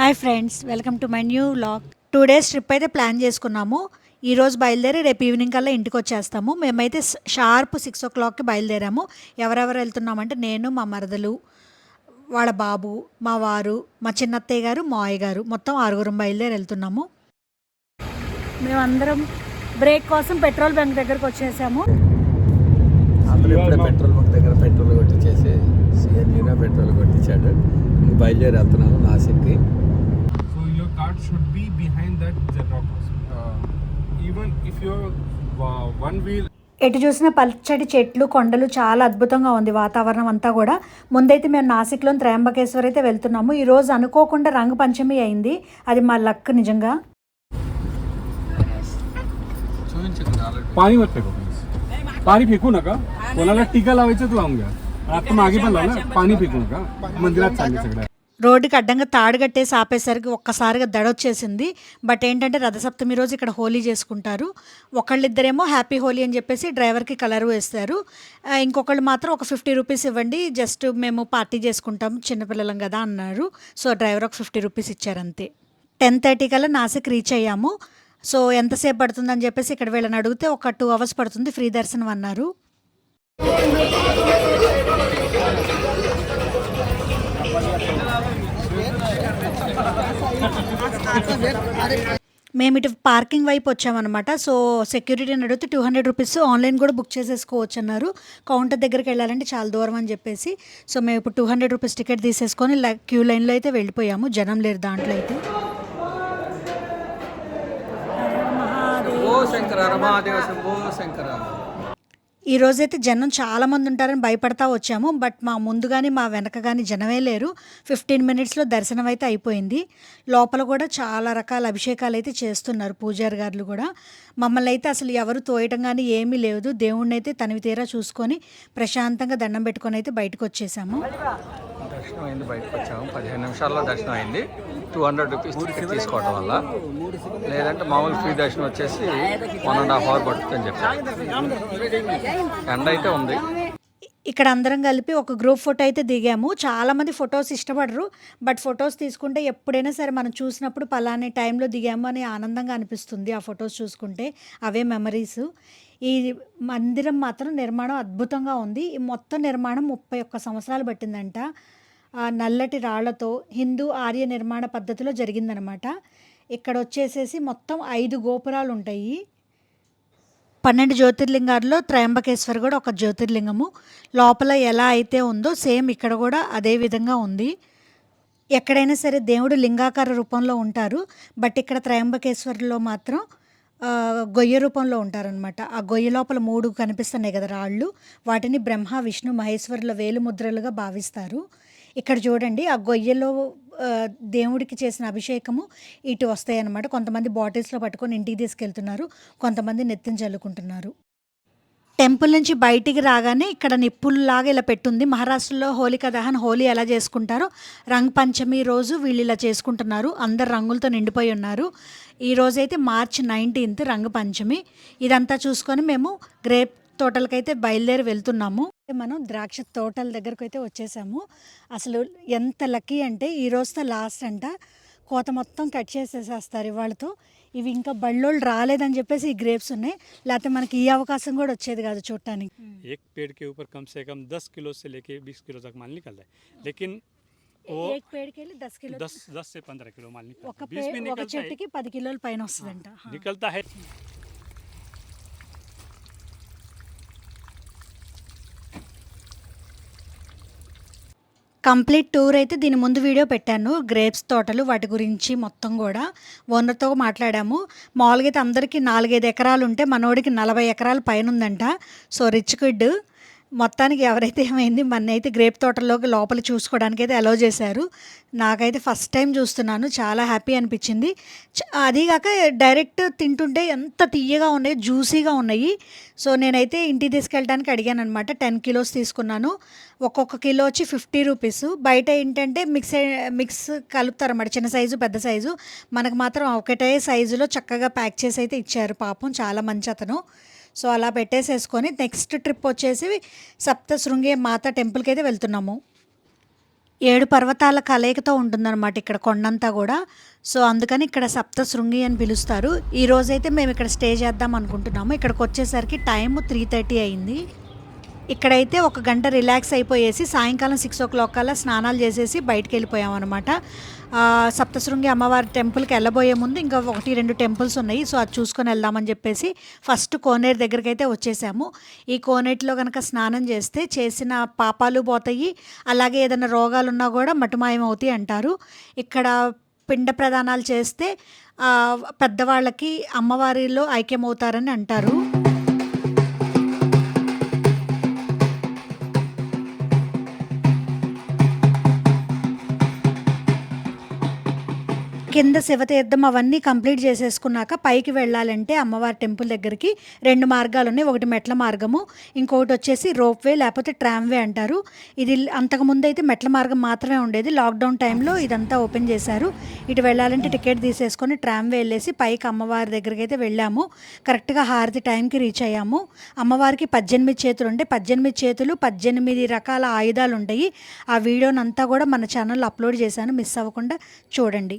Hi friends welcome to my new vlog. Two days trip అయితే plan చేసుకున్నాము. ఈరోజు బయలుదేరి రేపు ఈవినింగ్ కల్లా ఇంటికి వచ్చేస్తాము. మేమైతే షార్ప్ సిక్స్ ఓ క్లాక్కి బయలుదేరాము. ఎవరెవరు వెళ్తున్నామంటే నేను మా మరదలు వాళ్ళ బాబు మా వారు మా చిన్నత్తయ్య గారు మా అయ్య గారు. మొత్తం ఆరుగురం బయలుదేరి వెళ్తున్నాము. మేమందరం బ్రేక్ కోసం పెట్రోల్ బంక్ దగ్గరకు వచ్చేసాము. పెట్రోల్ బంక్ దగ్గర పెట్రోల్ కొట్టించేసి సిఎన్జిలో పెట్రోల్ కొట్టించాడు. బయలుదేరి వెళ్తున్నాము నాసిక్కి. should be behind that Xerox. Uh, even if you're uh, one wheel ఎటు చూసిన పచ్చడి చెట్లు కొండలు చాలా అద్భుతంగా ఉంది వాతావరణం అంతా కూడా ముందైతే మేము నాసిక్లో త్రయంబకేశ్వర్ అయితే వెళ్తున్నాము ఈ రోజు అనుకోకుండా రంగు పంచమి అయింది అది మా లక్ నిజంగా చూపించండి ఆల్రెడీ पाणी मत फेको प्लीज पाणी फेकू नका कोणाला टीका लावायचं लावून घ्या आता मागे पण लावलं पाणी फेकू नका मंदिरात चालले सगळ्या రోడ్డుకి అడ్డంగా తాడు కట్టేసి ఆపేసరికి ఒక్కసారిగా దడొచ్చేసింది. బట్ ఏంటంటే రథసప్తమి రోజు ఇక్కడ హోలీ చేసుకుంటారు. ఒకళ్ళిద్దరేమో హ్యాపీ హోలీ అని చెప్పేసి డ్రైవర్కి కలర్ వేస్తారు. ఇంకొకళ్ళు మాత్రం ఒక ఫిఫ్టీ రూపీస్ ఇవ్వండి జస్ట్ మేము పార్టీ చేసుకుంటాం చిన్నపిల్లలం కదా అన్నారు. సో డ్రైవర్ ఒక ఫిఫ్టీ రూపీస్ ఇచ్చారంతే టెన్ థర్టీ కల్లా నాసిక్ రీచ్ అయ్యాము. సో ఎంతసేపు పడుతుందని చెప్పేసి ఇక్కడ వీళ్ళని అడిగితే ఒక టూ అవర్స్ పడుతుంది ఫ్రీ దర్శనం అన్నారు. మేము ఇటు పార్కింగ్ వైపు వచ్చామన్నమాట. సో సెక్యూరిటీని అడిగితే టూ హండ్రెడ్ రూపీస్ ఆన్లైన్ కూడా బుక్ చేసేసుకోవచ్చు అన్నారు కౌంటర్ దగ్గరికి వెళ్ళాలంటే చాలా దూరం అని చెప్పేసి. సో మేము ఇప్పుడు టూ హండ్రెడ్ రూపీస్ టికెట్ తీసేసుకొని క్యూ లైన్లో అయితే వెళ్ళిపోయాము. జనం లేరు దాంట్లో అయితే. శంకర. ఈరోజైతే జనం చాలామంది ఉంటారని భయపడతా వచ్చాము బట్ మా ముందు కానీ మా వెనక కానీ జనమే లేరు. ఫిఫ్టీన్ మినిట్స్లో దర్శనం అయితే అయిపోయింది. లోపల కూడా చాలా రకాల అభిషేకాలు అయితే చేస్తున్నారు పూజారి గారులు కూడా. మమ్మల్ని అయితే అసలు ఎవరు తోయటం కానీ ఏమీ లేదు. దేవుణ్ణి అయితే తనివి తీరా చూసుకొని ప్రశాంతంగా దండం పెట్టుకొని అయితే బయటకు వచ్చేసాము. దర్శనం అయింది బయటకు వచ్చాము. పదిహేను నిమిషాల్లో దర్శనం అయింది. టూ హండ్రెడ్ రూపీస్ టికెట్ తీసుకోవడం వల్ల లేదంటే మామూలు ఫ్రీ దర్శనం వచ్చేసి వన్ అండ్ హాఫ్ అవర్ పడుతుందని చెప్పారు. ఎండ అయితే ఉంది. ఇక్కడ అందరం కలిపి ఒక గ్రూప్ ఫోటో అయితే దిగాము. చాలామంది ఫొటోస్ ఇష్టపడరు. బట్ ఫొటోస్ తీసుకుంటే ఎప్పుడైనా సరే మనం చూసినప్పుడు పలానే టైంలో దిగాము అని ఆనందంగా అనిపిస్తుంది ఆ ఫొటోస్ చూసుకుంటే. అవే మెమరీస్ ఈ మందిరం మాత్రం నిర్మాణం అద్భుతంగా ఉంది. ఈ మొత్తం నిర్మాణం ముప్పై ఒక్క సంవత్సరాలు పట్టిందంట. నల్లటి రాళ్ళతో హిందూ ఆర్య నిర్మాణ పద్ధతిలో జరిగిందనమాట. ఇక్కడ వచ్చేసేసి మొత్తం ఐదు గోపురాలు ఉంటాయి. పన్నెండు జ్యోతిర్లింగాల్లో త్రయంబకేశ్వర్ కూడా ఒక జ్యోతిర్లింగము. లోపల ఎలా అయితే ఉందో సేమ్ ఇక్కడ కూడా అదే విధంగా ఉంది. ఎక్కడైనా సరే దేవుడు లింగాకార రూపంలో ఉంటారు. బట్ ఇక్కడ త్రయంబకేశ్వర్లో మాత్రం గొయ్య రూపంలో ఉంటారనమాట. ఆ గొయ్య లోపల మూడు కనిపిస్తున్నాయి కదా రాళ్ళు. వాటిని బ్రహ్మ విష్ణు మహేశ్వరుల వేలుముద్రలుగా భావిస్తారు. ఇక్కడ చూడండి ఆ గొయ్యలో దేవుడికి చేసిన అభిషేకము ఇటు వస్తాయి అన్నమాట కొంతమంది బాటిల్స్లో పట్టుకొని ఇంటికి తీసుకెళ్తున్నారు కొంతమంది నెత్తిని చల్లుకుంటున్నారు. టెంపుల్ నుంచి బయటికి రాగానే ఇక్కడ నిప్పుల్లాగా ఇలా పెట్టుంది. మహారాష్ట్రలో హోలికా దహన్ హోలీ ఎలా చేసుకుంటారో రంగ్ పంచమి రోజు వీళ్ళు ఇలా చేసుకుంటున్నారు. అందరు రంగులతో నిండిపోయి ఉన్నారు. ఈ రోజైతే మార్చ్ నైన్టీన్త్ రంగ పంచమి. ఇదంతా చూసుకొని మేము గ్రేప్ తోటలకైతే బయలుదేరి వెళ్తున్నాము మనం ద్రాక్ష తోటల దగ్గరకు అయితే వచ్చేసాము అసలు ఎంత లక్కీ అంటే ఈ రోజుతో లాస్ట్ అంట కోత మొత్తం కట్ చేసేసేస్తారు ఇవాళతో ఇవి ఇంకా బళ్ళోళ్ళు రాలేదని చెప్పేసి ఈ గ్రేప్స్ ఉన్నాయి లేకపోతే మనకి ఈ అవకాశం కూడా వచ్చేది కాదు చూడటానికి एक पेड़ के ऊपर कम से कम 10 किलो से लेके 20 किलो तक माल निकलता है लेकिन वो ఏక్ పేడకి వెళ్ళి దస్ కిలో 10 10 से 15 किलो माल निकलता ఒక है बीस పే में ఒక निकलता है చెట్టుకి పది కిలోల పైన వస్తుందంట హా. కంప్లీట్ టూర్ అయితే దీని ముందు వీడియో పెట్టాను. గ్రేప్స్ తోటలు వాటి గురించి మొత్తం కూడా ఓనర్తో మాట్లాడాము. మామూలుగా అయితే అందరికీ నాలుగైదు ఎకరాలు ఉంటే మనోడికి నలభై ఎకరాల పైన ఉందంట. సో రిచ్ కిడ్ మొత్తానికి ఎవరైతే ఏమైంది మన్నైతే గ్రేప్ తోటల్లోకి లోపల చూసుకోవడానికి అయితే అలో చేశారు. నాకైతే ఫస్ట్ టైం చూస్తున్నాను చాలా హ్యాపీ అనిపించింది. చ- అదీగాక డైరెక్ట్ తింటుంటే ఎంత తీయగా ఉన్నాయి జ్యూసీగా ఉన్నాయి. సో నేనైతే ఇంటికి తీసుకెళ్ళడానికి అడిగాను అనమాట టెన్ కిలోస్ తీసుకున్నాను. ఒక్కొక్క కిలో వచ్చి ఫిఫ్టీ రూపీస్ బయట ఏంటంటే మిక్స్ మిక్స్ కలుపుతారన్నమాట చిన్న సైజు పెద్ద సైజు మనకు మాత్రం ఒకటే సైజులో చక్కగా ప్యాక్ చేసి అయితే ఇచ్చారు పాపం చాలా మంచి అతను. సో అలా పెట్టేసేసుకొని నెక్స్ట్ ట్రిప్ వచ్చేసి సప్తశృంగి మాత టెంపుల్కి అయితే వెళ్తున్నాము. ఏడు పర్వతాల కలయికతో ఉంటుందన్నమాట ఇక్కడ కొండంతా కూడా. సో అందుకని ఇక్కడ సప్త శృంగి అని పిలుస్తారు. ఈ రోజైతే మేము ఇక్కడ స్టే చేద్దాం అనుకుంటున్నాము. ఇక్కడికి వచ్చేసరికి టైం త్రీ థర్టీ అయింది. ఇక్కడైతే ఒక గంట రిలాక్స్ అయిపోయేసి సాయంకాలం సిక్స్ ఓ క్లాక్ కల్లా స్నానాలు చేసేసి బయటకు వెళ్ళిపోయాం అనమాట సప్తశృంగి అమ్మవారి టెంపుల్కి వెళ్ళబోయే ముందు ఇంకా ఒకటి రెండు టెంపుల్స్ ఉన్నాయి. సో అది చూసుకొని వెళ్దామని చెప్పేసి ఫస్ట్ కోనేరు దగ్గరికి అయితే వచ్చేసాము. ఈ కోనేటిలో కనుక స్నానం చేస్తే చేసిన పాపాలు పోతాయి. అలాగే ఏదైనా రోగాలు ఉన్నా కూడా మటుమాయం అవుతాయి అంటారు. ఇక్కడ పిండ ప్రదానాలు చేస్తే పెద్దవాళ్ళకి అమ్మవారిలో ఐక్యమవుతారని అంటారు. కింద శివతీర్థం అవన్నీ కంప్లీట్ చేసేసుకున్నాక పైకి వెళ్ళాలంటే అమ్మవారి టెంపుల్ దగ్గరికి రెండు మార్గాలు ఉన్నాయి. ఒకటి మెట్ల మార్గము ఇంకొకటి వచ్చేసి రోప్వే లేకపోతే ట్రామ్వే అంటారు. ఇది అంతకుముందు అయితే మెట్ల మార్గం మాత్రమే ఉండేది. లాక్డౌన్ టైంలో ఇదంతా ఓపెన్ చేశారు. ఇటు వెళ్ళాలంటే టికెట్ తీసేసుకొని ట్రామ్వే వెళ్ళేసి పైకి అమ్మవారి దగ్గరికి అయితే వెళ్ళాము. కరెక్ట్గా హారతి టైంకి రీచ్ అయ్యాము. అమ్మవారికి పద్దెనిమిది చేతులు ఉంటాయి పద్దెనిమిది చేతులు పద్దెనిమిది రకాల ఆయుధాలు ఉంటాయి. ఆ వీడియోనంతా కూడా మన ఛానల్లో అప్లోడ్ చేశాను. మిస్ అవ్వకుండా చూడండి.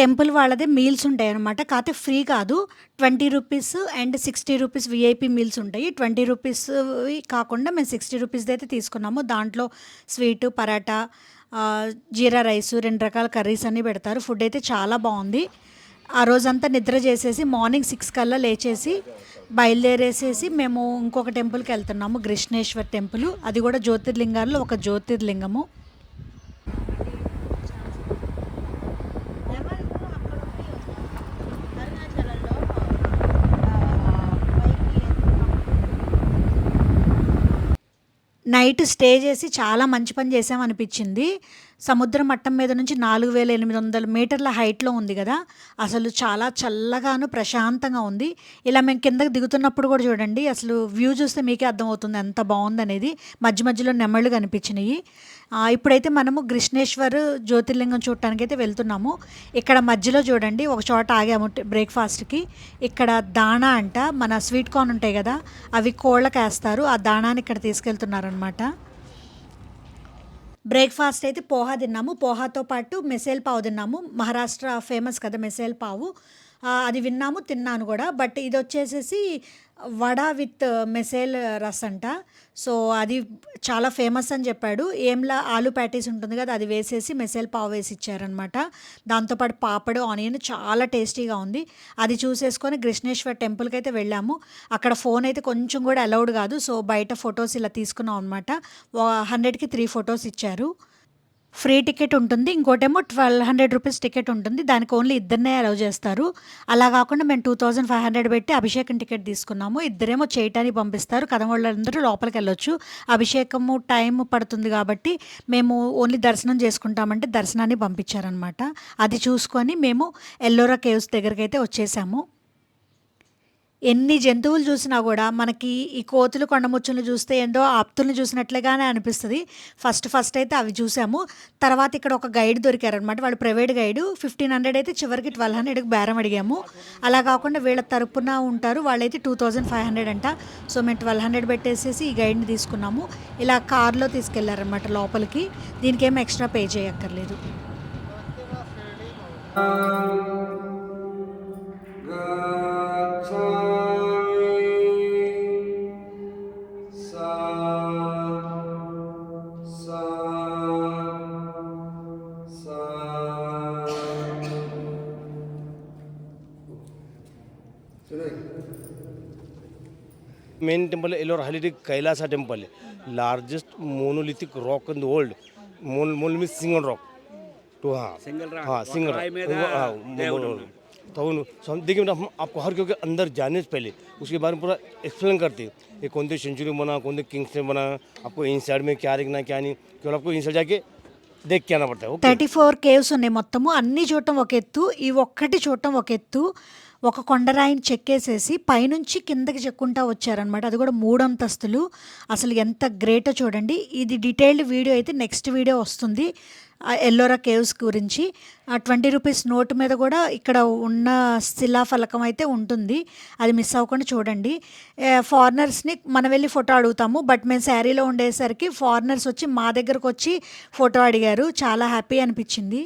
టెంపుల్ వాళ్ళదే మీల్స్ ఉంటాయి అనమాట కాకపోతే ఫ్రీ కాదు. Twenty rupees and sixty rupees VIP meals ఉంటాయి. ట్వంటీ రూపీస్ కాకుండా మేము సిక్స్టీ రూపీస్ది అయితే తీసుకున్నాము. దాంట్లో స్వీటు పరాటా జీరా రైస్ రెండు రకాల కర్రీస్ అన్నీ పెడతారు. ఫుడ్ అయితే చాలా బాగుంది. ఆ రోజంతా నిద్ర చేసేసి మార్నింగ్ సిక్స్ కల్లా లేచేసి బయలుదేరేసేసి మేము ఇంకొక టెంపుల్కి వెళ్తున్నాము. కృష్ణేశ్వర్ టెంపుల్. అది కూడా జ్యోతిర్లింగాల్లో ఒక జ్యోతిర్లింగము. నైట్ స్టే చేసి చాలా మంచి పని చేసామనిపించింది సముద్ర మట్టం మీద నుంచి నాలుగు వేల ఎనిమిది వందల మీటర్ల హైట్లో ఉంది కదా. అసలు చాలా చల్లగాను ప్రశాంతంగా ఉంది. ఇలా మేము కిందకి దిగుతున్నప్పుడు కూడా చూడండి అసలు వ్యూ చూస్తే మీకే అర్థమవుతుంది ఎంత బాగుందనేది. మధ్య మధ్యలో నెమళ్ళు కనిపించినాయి. ఇప్పుడైతే మనము కృష్ణేశ్వర్ జ్యోతిర్లింగం చూడటానికి అయితే వెళ్తున్నాము. ఇక్కడ మధ్యలో చూడండి ఒక చోట ఆగాము బ్రేక్ఫాస్ట్కి. ఇక్కడ దాణా అంట మన స్వీట్ కార్న్ ఉంటాయి కదా అవి కోళ్ళకి వేస్తారు. ఆ దాణాని ఇక్కడ తీసుకెళ్తున్నారనమాట బ్రేక్ఫాస్ట్ అయితే పోహా తిన్నాము. పోహాతో పాటు మెసేల్ పావు తిన్నాము. మహారాష్ట్ర ఫేమస్ కదా మెసేల్ పావు. అది విన్నాము తిన్నాను కూడా. బట్ ఇది వచ్చేసేసి వడ విత్ మెసేల్ రస్ అంట. సో అది చాలా ఫేమస్ అని చెప్పాడు. ఏంలా ఆలు ప్యాటీస్ ఉంటుంది కదా అది వేసేసి మెసేల్ పావు వేసి ఇచ్చారనమాట దాంతోపాటు పాపడు ఆనియన్ చాలా టేస్టీగా ఉంది. అది చూసేసుకొని కృష్ణేశ్వర్ టెంపుల్కి అయితే వెళ్ళాము. అక్కడ ఫోన్ అయితే కొంచెం కూడా అలౌడ్ కాదు. సో బయట ఫొటోస్ ఇలా తీసుకున్నాం అనమాట హండ్రెడ్కి త్రీ ఫొటోస్ ఇచ్చారు. ఫ్రీ టికెట్ ఉంటుంది. ఇంకోటేమో ట్వెల్వ్ హండ్రెడ్ రూపీస్ టికెట్ ఉంటుంది. దానికి ఓన్లీ ఇద్దరినే అలౌ చేస్తారు. అలా కాకుండా మేము టూ థౌజండ్ ఫైవ్ హండ్రెడ్ పెట్టి అభిషేకం టికెట్ తీసుకున్నాము. ఇద్దరేమో చేయటానికి పంపిస్తారు. కథ వాళ్ళందరూ లోపలికి వెళ్ళొచ్చు. అభిషేకము టైం పడుతుంది కాబట్టి మేము ఓన్లీ దర్శనం చేసుకుంటామంటే దర్శనాన్ని పంపించారనమాట అది చూసుకొని మేము ఎల్లోరా కేవ్స్ దగ్గరికి అయితే వచ్చేసాము. ఎన్ని జంతువులు చూసినా కూడా మనకి ఈ కోతులు కొండముచ్చులను చూస్తే ఏందో ఆప్తుల్ని చూసినట్లుగానే అనిపిస్తుంది. ఫస్ట్ ఫస్ట్ అయితే అవి చూసాము. తర్వాత ఇక్కడ ఒక గైడ్ దొరికారనమాట వాళ్ళు ప్రైవేట్ గైడ్ ఫిఫ్టీన్ హండ్రెడ్ అయితే చివరికి ట్వెల్వ్ హండ్రెడ్కి బేరం అడిగాము. అలా కాకుండా వీళ్ళ తరపున ఉంటారు. వాళ్ళైతే టూ థౌజండ్ ఫైవ్ హండ్రెడ్ అంట. సో మేము ట్వెల్వ్ హండ్రెడ్ పెట్టేసేసి ఈ గైడ్ని తీసుకున్నాము. ఇలా కార్లో తీసుకెళ్ళారనమాట లోపలికి. దీనికి ఏం ఎక్స్ట్రా పే చేయక్కర్లేదు main temple Ellora हलिडिक Kailasa temple largest monolithic rock in the world mono mono means single rock तो हाँ. हाँ सिंगल हाँ मोनो- में। तो हम देखिए हम आपको हर क्योंकि अंदर जाने से पहले उसके बारे में पूरा एक्सप्लेन करते हैं। ये कौन से सेंचुरी बना कौन से किंग्स ने बना आपको इन साइड में क्या रखना क्या नहीं। केवल आपको इन साइड जाके థర్టీ ఫోర్ కేవ్స్ ఉన్నాయి మొత్తము. అన్ని చూడటం ఒక ఎత్తు. ఈ ఒక్కటి చూడటం ఒక ఎత్తు. ఒక కొండరాయిని చెక్కేసేసి పైనుంచి కిందకి చెక్కుంటా వచ్చారనమాట అది కూడా మూడు అంతస్తులు అసలు ఎంత గ్రేటో చూడండి. ఇది డీటెయిల్డ్ వీడియో అయితే నెక్స్ట్ వీడియో వస్తుంది. ఎల్లోరా కేవ్స్ గురించి ఆ ట్వంటీ రూపీస్ నోటు మీద కూడా ఇక్కడ ఉన్న శిలా ఫలకం అయితే ఉంటుంది. అది మిస్ అవ్వకుండా చూడండి. ఫారినర్స్ని మనం వెళ్ళి ఫోటో అడుగుతాము. బట్ మేము శారీలో ఉండేసరికి ఫారినర్స్ వచ్చి మా దగ్గరకు వచ్చి ఫోటో అడిగారు. చాలా హ్యాపీ అనిపించింది.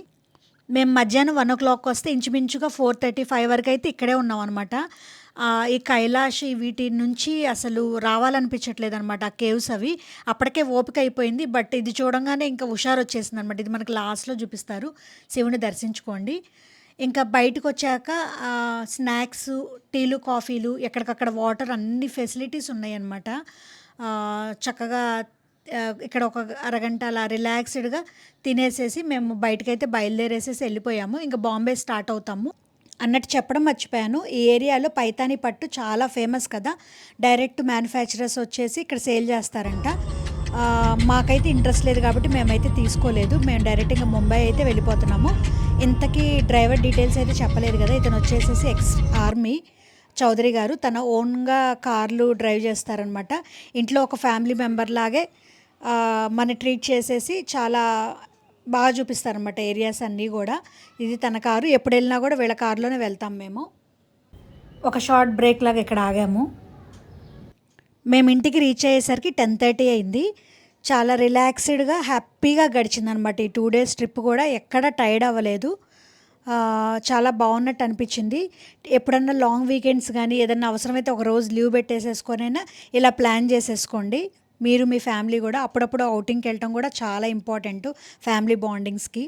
మేము మధ్యాహ్నం వన్ ఓ క్లాక్ వస్తే ఇంచుమించుగా ఫోర్ థర్టీ ఫైవ్ వరకు అయితే ఇక్కడే ఉన్నాం అనమాట ఈ కైలాష్ వీటి నుంచి అసలు రావాలనిపించట్లేదు అనమాట ఆ కేవ్స్ అవి. అప్పటికే ఓపిక అయిపోయింది. బట్ ఇది చూడంగానే ఇంకా హుషారు వచ్చేసింది అనమాట ఇది మనకి లాస్ట్లో చూపిస్తారు. శివుని దర్శించుకోండి. ఇంకా బయటకు వచ్చాక స్నాక్స్ టీలు కాఫీలు ఎక్కడికక్కడ వాటర్ అన్ని ఫెసిలిటీస్ ఉన్నాయన్నమాట. చక్కగా ఇక్కడ ఒక అరగంట అలా రిలాక్స్డ్గా తినేసేసి మేము బయటకైతే బయలుదేరేసేసి వెళ్ళిపోయాము. ఇంకా బాంబే స్టార్ట్ అవుతాము. అన్నట్టు చెప్పడం మర్చిపోయాను. ఈ ఏరియాలో పైతాని పట్టు చాలా ఫేమస్ కదా. డైరెక్ట్ మ్యానుఫ్యాక్చరర్స్ వచ్చేసి ఇక్కడ సేల్ చేస్తారంట. మాకైతే ఇంట్రెస్ట్ లేదు కాబట్టి మేమైతే తీసుకోలేదు. మేము డైరెక్ట్ ఇంకా ముంబై అయితే వెళ్ళిపోతున్నాము. ఇంతకీ డ్రైవర్ డీటెయిల్స్ అయితే చెప్పలేదు కదా. ఇతను వచ్చేసేసి ఎక్స్ ఆర్మీ చౌదరి గారు. తన ఓన్గా కార్లు డ్రైవ్ చేస్తారనమాట. ఇంట్లో ఒక ఫ్యామిలీ మెంబర్ లాగే మన ట్రీట్ చేసేసి చాలా బాగా చూపిస్తారనమాట ఏరియాస్ అన్నీ కూడా. ఇది తన కారు ఎప్పుడు వెళ్ళినా కూడా వీళ్ళ కారులోనే వెళ్తాం మేము. ఒక షార్ట్ బ్రేక్ లాగా ఇక్కడ ఆగాము. మేము ఇంటికి రీచ్ అయ్యేసరికి టెన్ థర్టీ అయింది. చాలా రిలాక్స్డ్గా హ్యాపీగా గడిచిందనమాట ఈ టూ డేస్ ట్రిప్ కూడా. ఎక్కడ టైర్డ్ అవ్వలేదు. చాలా బాగున్నట్టు అనిపించింది. ఎప్పుడన్నా లాంగ్ వీకెండ్స్ కానీ ఏదన్నా అవసరమైతే ఒక రోజు లీవ్ పెట్టేసేసుకొనైనా ఇలా ప్లాన్ చేసేసుకోండి. మీరు మీ ఫ్యామిలీ కూడా అప్పుడప్పుడు అవుటింగ్కి వెళ్ళటం కూడా చాలా ఇంపార్టెంట్ ఫ్యామిలీ బాండింగ్స్కి